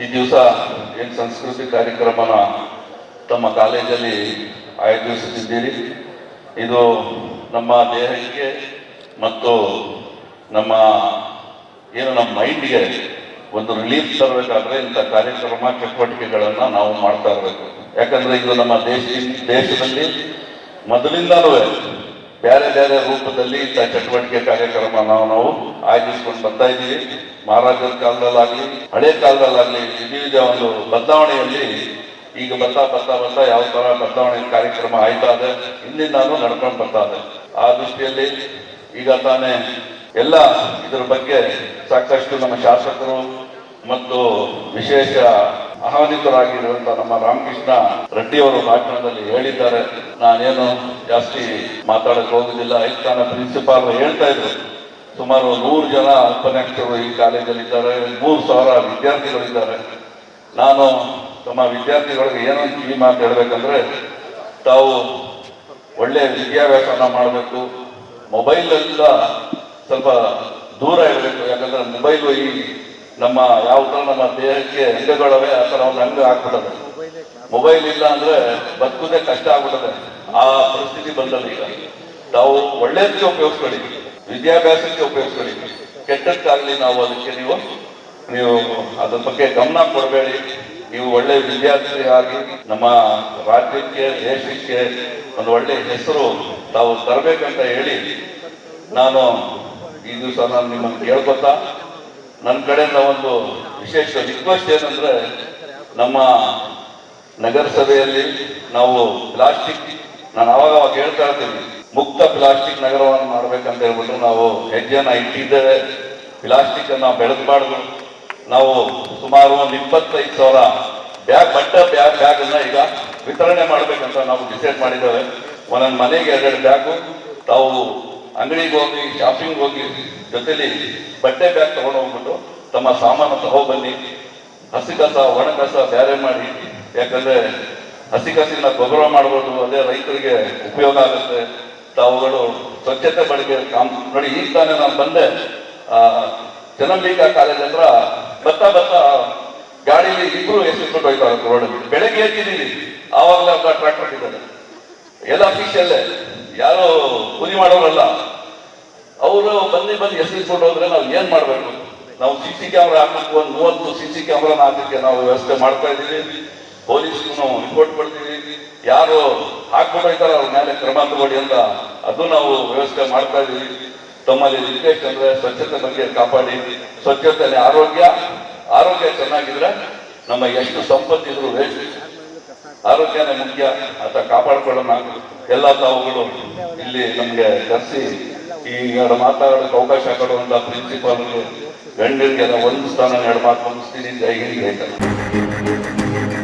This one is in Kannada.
ಈ ದಿವಸ ಏನು ಸಂಸ್ಕೃತಿ ಕಾರ್ಯಕ್ರಮನ ತಮ್ಮ ಕಾಲೇಜಲ್ಲಿ ಆಯೋಜಿಸುತ್ತಿದ್ದೀರಿ? ಇದು ನಮ್ಮ ದೇಹಕ್ಕೆ ಮತ್ತು ನಮ್ಮ, ಏನು ನಮ್ಮ ಮೈಂಡ್ಗೆ ಒಂದು ರಿಲೀಫ್ ತರಬೇಕಾದ್ರೆ ಇಂಥ ಕಾರ್ಯಕ್ರಮ, ಚಟುವಟಿಕೆಗಳನ್ನು ನಾವು ಮಾಡ್ತಾ ಇರಬೇಕು. ಯಾಕಂದ್ರೆ ಇದು ನಮ್ಮ ದೇಶ, ದೇಶದಲ್ಲಿ ಮೊದಲಿಂದಲೂ ಬೇರೆ ಬೇರೆ ರೂಪದಲ್ಲಿ ಇಂಥ ಚಟುವಟಿಕೆ ಕಾರ್ಯಕ್ರಮ ನಾವು ನಾವು ಆಯೋಜಿಸ್ಕೊಂಡು ಬರ್ತಾ ಇದ್ದೀವಿ. ಮಹಾರಾಜರ ಕಾಲದಲ್ಲಾಗಲಿ, ಹಳೆ ಕಾಲದಲ್ಲಾಗಲಿ ವಿವಿಧ ಒಂದು ಬದಲಾವಣೆಯಲ್ಲಿ ಈಗ ಬರ್ತಾ ಬರ್ತಾ ಬರ್ತಾ ಯಾವ ತರ ಬದಲಾವಣೆ ಕಾರ್ಯಕ್ರಮ ಆಯ್ತಾ ಇದೆ ಹಿಂದಿಂದಾನು ನಡ್ಕೊಂಡು ಬರ್ತಾ ಇದೆ. ಆ ದೃಷ್ಟಿಯಲ್ಲಿ ಈಗ ತಾನೇ ಎಲ್ಲ ಇದರ ಬಗ್ಗೆ ಸಾಕಷ್ಟು ನಮ್ಮ ಶಾಸಕರು ಮತ್ತು ವಿಶೇಷ ಆಹ್ವಾನಿತರಾಗಿರುವಂತ ನಮ್ಮ ರಾಮಕೃಷ್ಣ ರೆಡ್ಡಿ ಅವರು ಭಾಷಣದಲ್ಲಿ ಹೇಳಿದ್ದಾರೆ. ನಾನೇನು ಜಾಸ್ತಿ ಮಾತಾಡಕ್ ಹೋಗುದಿಲ್ಲ. ಐತಾನ ಪ್ರಿನ್ಸಿಪಾಲ್ ಹೇಳ್ತಾ ಇದ್ರು. ಸುಮಾರು ನೂರು ಜನ ಅಲ್ಪನ್ಯಾಕ್ಷರು ಈ ಕಾಲೇಜಲ್ಲಿ ಇದ್ದಾರೆ ಮೂರು ಸಾವಿರ ವಿದ್ಯಾರ್ಥಿಗಳಿದ್ದಾರೆ. ನಾನು ತಮ್ಮ ವಿದ್ಯಾರ್ಥಿಗಳಿಗೆ ಏನೋ ಈ ಮಾತು ಹೇಳ್ಬೇಕಂದ್ರೆ, ತಾವು ಒಳ್ಳೆಯ ವಿದ್ಯಾಭ್ಯಾಸನ ಮಾಡಬೇಕು. ಮೊಬೈಲಿಂದ ಸ್ವಲ್ಪ ದೂರ ಇರಬೇಕು. ಯಾಕಂದ್ರೆ ಮೊಬೈಲು ಈ ನಮ್ಮ ಯಾವ ಥರ ನಮ್ಮ ದೇಹಕ್ಕೆ ಅಂಗಗಳವೆ ಆ ಥರ ಒಂದು ಅಂಗ ಆಗ್ಬಿಡದೆ ಮೊಬೈಲ್ ಇಲ್ಲ ಅಂದ್ರೆ ಬದುಕುದೇ ಕಷ್ಟ ಆಗ್ಬಿಡದೆ ಆ ಪರಿಸ್ಥಿತಿ ಬಂದದ ಈಗ. ನಾವು ಒಳ್ಳೆಯದಕ್ಕೆ ಉಪಯೋಗಿಸ್ಕೊಳ್ಳಿ. ವಿದ್ಯಾಭ್ಯಾಸಕ್ಕೆ ಉಪಯೋಗಿಸ್ಕೊಳ್ಳಿ. ಕೆಟ್ಟದಕ್ಕಾಗಲಿ ನಾವು ಅದಕ್ಕೆ ನೀವು ನೀವು ಅದ್ರ ಬಗ್ಗೆ ಗಮನ ಕೊಡಬೇಡಿ. ನೀವು ಒಳ್ಳೆ ವಿದ್ಯಾರ್ಥಿ ಆಗಿ ನಮ್ಮ ರಾಜ್ಯಕ್ಕೆ, ದೇಶಕ್ಕೆ ಒಂದು ಒಳ್ಳೆ ಹೆಸರು ತಾವು ತರಬೇಕಂತ ಹೇಳಿ, ನಾನು ಈ ದಿವಸ ನಾನು ನಿಮ್ಮನ್ನು ಕೇಳ್ಕೊತಾ ನನ್ನ ಕಡೆಯಿಂದ ಒಂದು ವಿಶೇಷ ರಿಕ್ವೆಸ್ಟ್ ಏನಂದ್ರೆ, ನಮ್ಮ ನಗರಸಭೆಯಲ್ಲಿ ನಾವು ಪ್ಲಾಸ್ಟಿಕ್ ನಾನು ಅವಾಗ ಅವಾಗ ಹೇಳ್ತಾ ಇರ್ತೀನಿ, ಮುಕ್ತ ಪ್ಲಾಸ್ಟಿಕ್ ನಗರವನ್ನು ಮಾಡ್ಬೇಕಂತ ಹೇಳ್ಬಿಟ್ಟು ನಾವು ಹೆಜ್ಜೆನ ಇಟ್ಟಿದ್ದೇವೆ ಪ್ಲಾಸ್ಟಿಕ್ ಅನ್ನ ಬೆಳೆಸಬಾರ್ದು. ನಾವು ಸುಮಾರು ಒಂದು ಇಪ್ಪತ್ತೈದು ಸಾವಿರ ಬ್ಯಾಗ್, ಬಟ್ಟ ಬ್ಯಾಗ್ ಬ್ಯಾಗ್ ಅನ್ನ ಈಗ ವಿತರಣೆ ಮಾಡಬೇಕಂತ ನಾವು ಡಿಸೈಡ್ ಮಾಡಿದ್ದೇವೆ. ಒಂದೊಂದು ಮನೆಗೆ ಎರಡೆರಡು ಬ್ಯಾಗು, ತಾವು ಅಂಗಡಿಗೆ ಹೋಗಿ ಶಾಪಿಂಗ್ ಹೋಗಿ ಜೊತೆಲಿ ಬಟ್ಟೆ ಬ್ಯಾಗ್ ತಗೊಂಡು ಹೋಗ್ಬಿಟ್ಟು ತಮ್ಮ ಸಾಮಾನು ತಗೊಬನ್ನಿ ಹಸಿ ಕಸ ಒಣ ಕಸ ಬೇರೆ ಮಾಡಿ. ಯಾಕಂದ್ರೆ ಹಸಿ ಕಸಿನ ಗೊಬ್ಬರ ಮಾಡ್ಬೋದು ಅದೇ ರೈತರಿಗೆ ಉಪಯೋಗ ಆಗುತ್ತೆ. ತಾವುಗಳು ಸ್ವಚ್ಛತೆ ಬಳಕೆ ಕಾಮ್ ನೋಡಿ ಈಗ ತಾನೇ ನಾನು ಬಂದೆ. ಆ, ಜನಂಬಿಕಾ ಕಾಲೇಜ್ ಹತ್ರ ಬರ್ತಾ ಬರ್ತಾ ಗಾಡಿಲಿ ಇಬ್ರು ಎಸ್ಬಿಟ್ಟು ಹೋಯ್ತಾರೆ ರೋಡಲ್ಲಿ ಬೆಳಗ್ಗೆ ಎದ್ದಿದ್ದೀವಿ. ಆವಾಗಲೇ ಒಬ್ಬ ಟ್ರ್ಯಾಕ್ಟರ್ ಇದ್ದಾರೆ. ಎಲ್ಲ ಅಫಿಷಿಯಲ್ಲೇ ಯಾರು ಕೂಲಿ ಮಾಡೋರಲ್ಲ, ಅವರು ಬಂದು ಬಂದು ಫೋಟೋ ಹೋದ್ರೆ ನಾವು ಏನ್ ಮಾಡ್ಬೇಕು? ನಾವು ಸಿ ಸಿ ಕ್ಯಾಮ್ರಾ ಹಾಕಬೇಕು, ಒಂದು ಮೂವತ್ತು ಸಿ ಸಿ ಕ್ಯಾಮ್ರಾನ ಹಾಕಲಿಕ್ಕೆ ನಾವು ವ್ಯವಸ್ಥೆ ಮಾಡ್ತಾ ಇದ್ದೀವಿ. ಪೊಲೀಸ್ಗೂ ರಿಪೋರ್ಟ್ ಕೊಡ್ತೀವಿ. ಯಾರು ಹಾಕ್ಬಿಟ್ಟು ಹೋಯ್ತಾರೋ ಅವ್ರ ಮೇಲೆ ಕ್ರಮ ತಗೊಳ್ಳಿ ಅಂತ ಅದು ನಾವು ವ್ಯವಸ್ಥೆ ಮಾಡ್ತಾ ಇದೀವಿ ತಮ್ಮಲ್ಲಿ ರಿಕ್ವೆಸ್ಟ್ ಅಂದ್ರೆ ಸ್ವಚ್ಛತೆ ಬಗ್ಗೆ ಕಾಪಾಡಿ. ಸ್ವಚ್ಛತೆ ಆರೋಗ್ಯ. ಆರೋಗ್ಯ ಚೆನ್ನಾಗಿದ್ರೆ ನಮ್ಮ ಎಷ್ಟು ಸಂಪತ್ತಿದ್ರು ವೇಸ್ಟ್ ಆರೋಗ್ಯನೇ ಮುಖ್ಯ. ಅಂತ ಕಾಪಾಡ್ಕೊಳ್ಳೋಣ. ಎಲ್ಲ ತಾವುಗಳು ಇಲ್ಲಿ ನಮ್ಗೆ ಕರೆಸಿ ಎರಡು ಮಾತಾಡೋಕೆ ಅವಕಾಶ ಕೊಡುವಂತ ಪ್ರಿನ್ಸಿಪಾಲ್ಗಳು ಗಂಡರಿಗೆಲ್ಲ ಒಂದು ಸ್ಥಾನ ಎರಡು ಮಾತು ಮುಗಿಸ್ತೀನಿ ಜೈ ಹಿಂದ್.